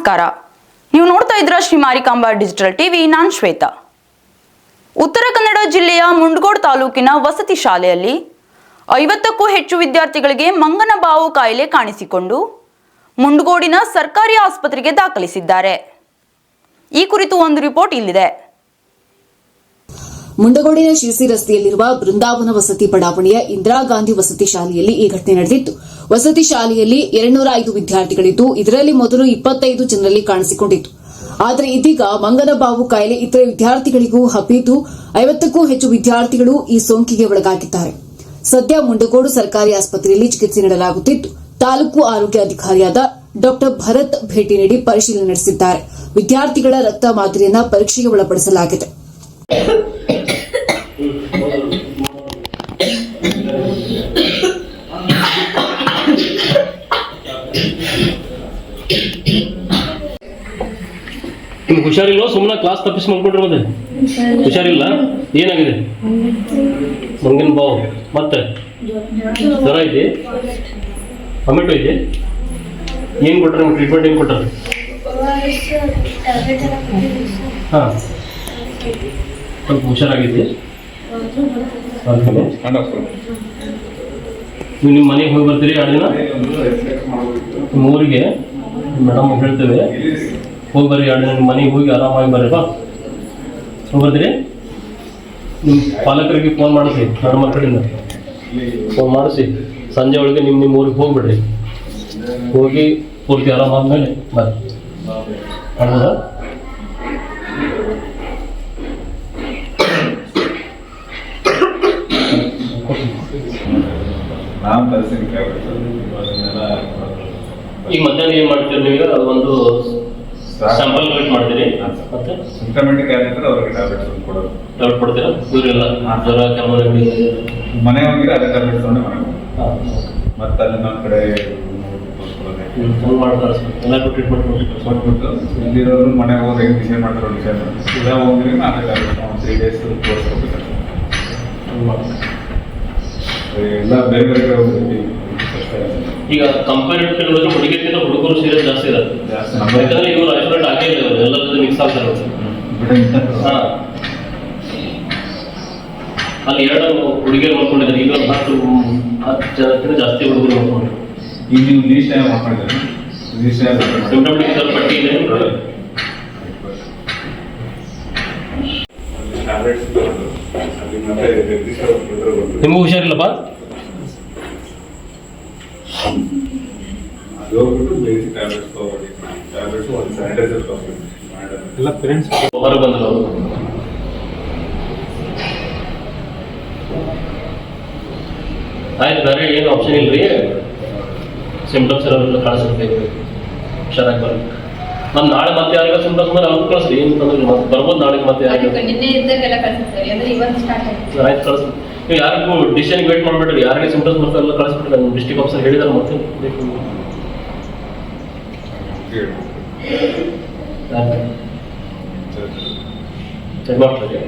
ನಮಸ್ಕಾರ. ನೀವು ನೋಡ್ತಾ ಇದ್ರ ಶ್ರೀ ಮಾರಿಕಾಂಬಾ ಡಿಜಿಟಲ್ ಟಿವಿ, ನಾನ್ ಶ್ವೇತಾ. ಉತ್ತರ ಕನ್ನಡ ಜಿಲ್ಲೆಯ ಮುಂಡ್ಗೋಡ್ ತಾಲೂಕಿನ ವಸತಿ ಶಾಲೆಯಲ್ಲಿ ಐವತ್ತಕ್ಕೂ ಹೆಚ್ಚು ವಿದ್ಯಾರ್ಥಿಗಳಿಗೆ ಮಂಗನ ಬಾವು ಕಾಯಿಲೆ ಕಾಣಿಸಿಕೊಂಡು ಮುಂಡ್ಗೋಡಿನ ಸರ್ಕಾರಿ ಆಸ್ಪತ್ರೆಗೆ ದಾಖಲಿಸಿದ್ದಾರೆ. ಈ ಕುರಿತು ಒಂದು ರಿಪೋರ್ಟ್ ಇಲ್ಲಿದೆ. ಮುಂಡಗೋಡಿನ ಶಿರಸಿ ರಸ್ತೆಯಲ್ಲಿರುವ ಬೃಂದಾವನ ವಸತಿ ಬಡಾವಣೆಯ ಇಂದಿರಾ ಗಾಂಧಿ ವಸತಿ ಶಾಲೆಯಲ್ಲಿ ಈ ಘಟನೆ ನಡೆದಿತ್ತು. ವಸತಿ ಶಾಲೆಯಲ್ಲಿ ಎರಡ್ನೂರ ಐದು ವಿದ್ಯಾರ್ಥಿಗಳಿದ್ದು, ಇದರಲ್ಲಿ ಮೊದಲು ಇಪ್ಪತ್ತೈದು ಜನರಲ್ಲಿ ಕಾಣಿಸಿಕೊಂಡಿತ್ತು. ಆದರೆ ಇದೀಗ ಮಂಗನ ಬಾವು ಕಾಯಿಲೆ ಇತರೆ ವಿದ್ಯಾರ್ಥಿಗಳಿಗೂ ಹಬ್ಬಿದ್ದು, ಐವತ್ತಕ್ಕೂ ಹೆಚ್ಚು ವಿದ್ಯಾರ್ಥಿಗಳು ಈ ಸೋಂಕಿಗೆ ಒಳಗಾಗಿದ್ದಾರೆ. ಸದ್ಯ ಮುಂಡಗೋಡು ಸರ್ಕಾರಿ ಆಸ್ಪತ್ರೆಯಲ್ಲಿ ಚಿಕಿತ್ಸೆ ನೀಡಲಾಗುತ್ತಿದ್ದು, ತಾಲೂಕು ಆರೋಗ್ಯ ಅಧಿಕಾರಿಯಾದ ಡಾ ಭರತ್ ಭೇಟಿ ನೀಡಿ ಪರಿಶೀಲನೆ ನಡೆಸಿದ್ದಾರೆ. ವಿದ್ಯಾರ್ಥಿಗಳ ರಕ್ತ ಮಾದರಿಯನ್ನ ಪರೀಕ್ಷೆಗೆ ಒಳಪಡಿಸಲಾಗಿದೆ. ನಿಮ್ಗೆ ಹುಷಾರಿಲ್ಲ ಸುಮ್ಮನೆ ಕ್ಲಾಸ್ ತಪ್ಪಿಸಿ ಮಾಡ್ಕೊಂಡ್ರಿ ಮತ್ತೆ? ಹುಷಾರಿಲ್ಲ? ಏನಾಗಿದೆ? ಮಂಗಿನ ಬಾವು. ಮತ್ತೆ? ಜ್ವರ ಇದೆ? ಟೊಮೆಟೊ ಇದೆ? ಏನು ಕೊಟ್ರೆ? ನಿಮ್ಗೆ ಟ್ರೀಟ್ಮೆಂಟ್ ಏನು ಕೊಟ್ಟಾರೆ ಹಾಂ. ಸ್ವಲ್ಪ ಹುಷಾರಾಗಿದೆ ನೀವು ನಿಮ್ಮ ಮನೆಗೆ ಹೋಗಿ ಬರ್ತೀರಿ ಆ ದಿನ? ನಿಮ್ಮ ಊರಿಗೆ ಮೇಡಮ್ ಹೇಳ್ತೇವೆ. ಹೋಗಿ ಬರ್ರಿ ಎರಡು ನಿಮ್ಮ ಮನೆಗೆ ಹೋಗಿ ಆರಾಮಾಗಿ ಬರ್ರಿ ಬಾ ಹೋಗಿ ಬರ್ತೀರಿ? ನಿಮ್ಮ ಪಾಲಕರಿಗೆ ಫೋನ್ ಮಾಡಿಸಿ, ಮೇಡಮ್ ಕಡೆಯಿಂದ. ಫೋನ್ ಮಾಡಿಸಿ. ಸಂಜೆ ಒಳಗೆ ನಿಮ್ಮ ನಿಮ್ಮ ಊರಿಗೆ ಹೋಗ್ಬಿಡ್ರಿ. ಹೋಗಿ ಪೂರ್ತಿ ಆರಾಮಾದ್ಮೇಲೆ ಬರ್ರಿ. ಹೌದಾ ನಾನು ಈಗ ಮಧ್ಯಾಹ್ನ ಏನು ಮಾಡ್ತೀರಿ ನೀವು ಒಂದು ಸ್ಯಾಂಪಲ್ ಕಲೆಕ್ಟ್ ಮಾಡ್ತೀರಿ. ಮತ್ತೆ? ಸಿಂಟಮೆಟಿಕ್ ಆಗಿದ್ರೆ ಅವ್ರಿಗೆ ಟ್ಯಾಬ್ಲೆಟ್ಸ್ ಕೊಡೋದು. ಟ್ಯಾಬ್ಲೆಟ್ ಕೊಡ್ತೀರಾ? ಇವರೆಲ್ಲ ಜ್ವರ ಕೆಮ್ಮು ಮನೆ ಹೋಗಿದ್ರೆ ಅದೇ ಟ್ಯಾಬ್ಲೆಟ್ಸ್ ತೊಗೊಂಡು ಮನೆಗೆ ಮತ್ತೆ ಅಲ್ಲಿ ನಮ್ಮ ಕಡೆ ಮಾಡ್ತಾರೆ ಎಲ್ಲರಿಗೂ ಟ್ರೀಟ್ಮೆಂಟ್ ಕೊಟ್ಬಿಟ್ಟು ಇಲ್ಲಿರೋರು ಮನೆ ಹೋದ್ರೆ ಹೆಂಗೆ ಡಿಸೈಡ್ ಮಾಡ್ತಾರೆ ಡಿಸೈಡ್ ಮಾಡ್ತಾರೆ. ಇಲ್ಲ ಹೋಗಿದ್ರೆ ಅದೇ ಟ್ಯಾಬ್ಲೆಟ್ಸ್ ತ್ರೀ ಡೇಸ್ ತೋರಿಸ್ಕೋಬೇಕು ಎಲ್ಲ ಬೇರೆ ಬೇರೆ ಕಡೆ ಈಗ ಕಂಪೇರಿಟಿವ್ ನೋಡಿದ್ರೆ ಹುಡುಗಿರ್ಕಿಂತ ಹುಡುಗರು ಸೀರಿಯಸ್ ಜಾಸ್ತಿ ಇರತ್ತೆ ಯಾಕಂದ್ರೆ ಇವರು ಐಸೋಲೇಟ್ ಆಗೇ ಇಲ್ಲ ಇವರು. ಎಲ್ಲರ ಜೊತೆ ಮಿಕ್ಸ್ ಆಗ್ತಾರೆ ಹಾ. ಅಲ್ಲಿ ಎರಡು ಹುಡುಗಿಯರು ಮಾಡ್ಕೊಂಡಿದ್ದಾರೆ. ಈಗ ಹತ್ತು ಹತ್ತು ಜನಕ್ಕಿಂತ ಜಾಸ್ತಿ ಹುಡುಗರು ಮಾಡ್ಕೊಂಡ್ರು ಈಗ ನೀವು ಲೀಸ್ಟ್ ಮಾಡ್ಕೊಂಡಿದ್ದೀರಿ? ಲೀಸ್ಟ್ ಪಟ್ಟಿ ಇದೆ. ನಿಮಗೂ ಹುಷಾರಿಲ್ಲಪ್ಪ? ಹೋಗ್ಬಿಟ್ಟು ಬೇಸಿಕ್ ಟ್ಯಾಬ್ಲೆಟ್ಸ್ ತಗೊಳ್ಳಿ ಟ್ಯಾಬ್ಲೆಟ್ಸ್ ಒಂದು ಸ್ಯಾನಿಟೈಸರ್ ತಗೊಳ್ಳಿ ಎಲ್ಲ ಪೇರೆಂಟ್ಸ್ ಹೊರ ಬಂದರು ಆಯ್ತು ಬೇರೆ ಏನು ಆಪ್ಷನ್ ಇಲ್ರಿ? ಸಿಂಪ್ಟಮ್ಸ್ ಇರೋಲ್ಲ ಕಳಿಸಿರ್ಬೇಕು ಹುಷಾರಾಗಿ ಬರ್ಬೇಕು ನಾನು ನಾಳೆ ಮತ್ತೆ ಯಾರಿಗ ಸಿಂಪ್ಟಮ್ಸ್ ಮೇಲೆ ಅವ್ರು ಕಳಿಸ್ರಿ ಏನು ತೊಂದ್ರೆ ಮತ್ತೆ ಬರ್ಬೋದು ನಾಳೆ ಮತ್ತೆ ಆಯ್ತು ಕಳಿಸ್ರಿ ನೀವು ಯಾರಿಗೂ ಡಿಸಿಷನ್ ವೇಟ್ ಮಾಡ್ಬೇಡ್ರಿ. ಯಾರಿಗೆ ಸಿಂಪ್ಟಮ್ಸ್ ಬರ್ತಾರೆ ಎಲ್ಲ ಕಳಿಸ್ಬಿಟ್ರಿ ನಾನು ಡಿಸ್ಟಿಕ್ ಆಫೀಸರ್ ಹೇಳಿದಾರೆ ಮತ್ತೆ. ಚೆಕ್ ಮಾಡ್ತೀರಿ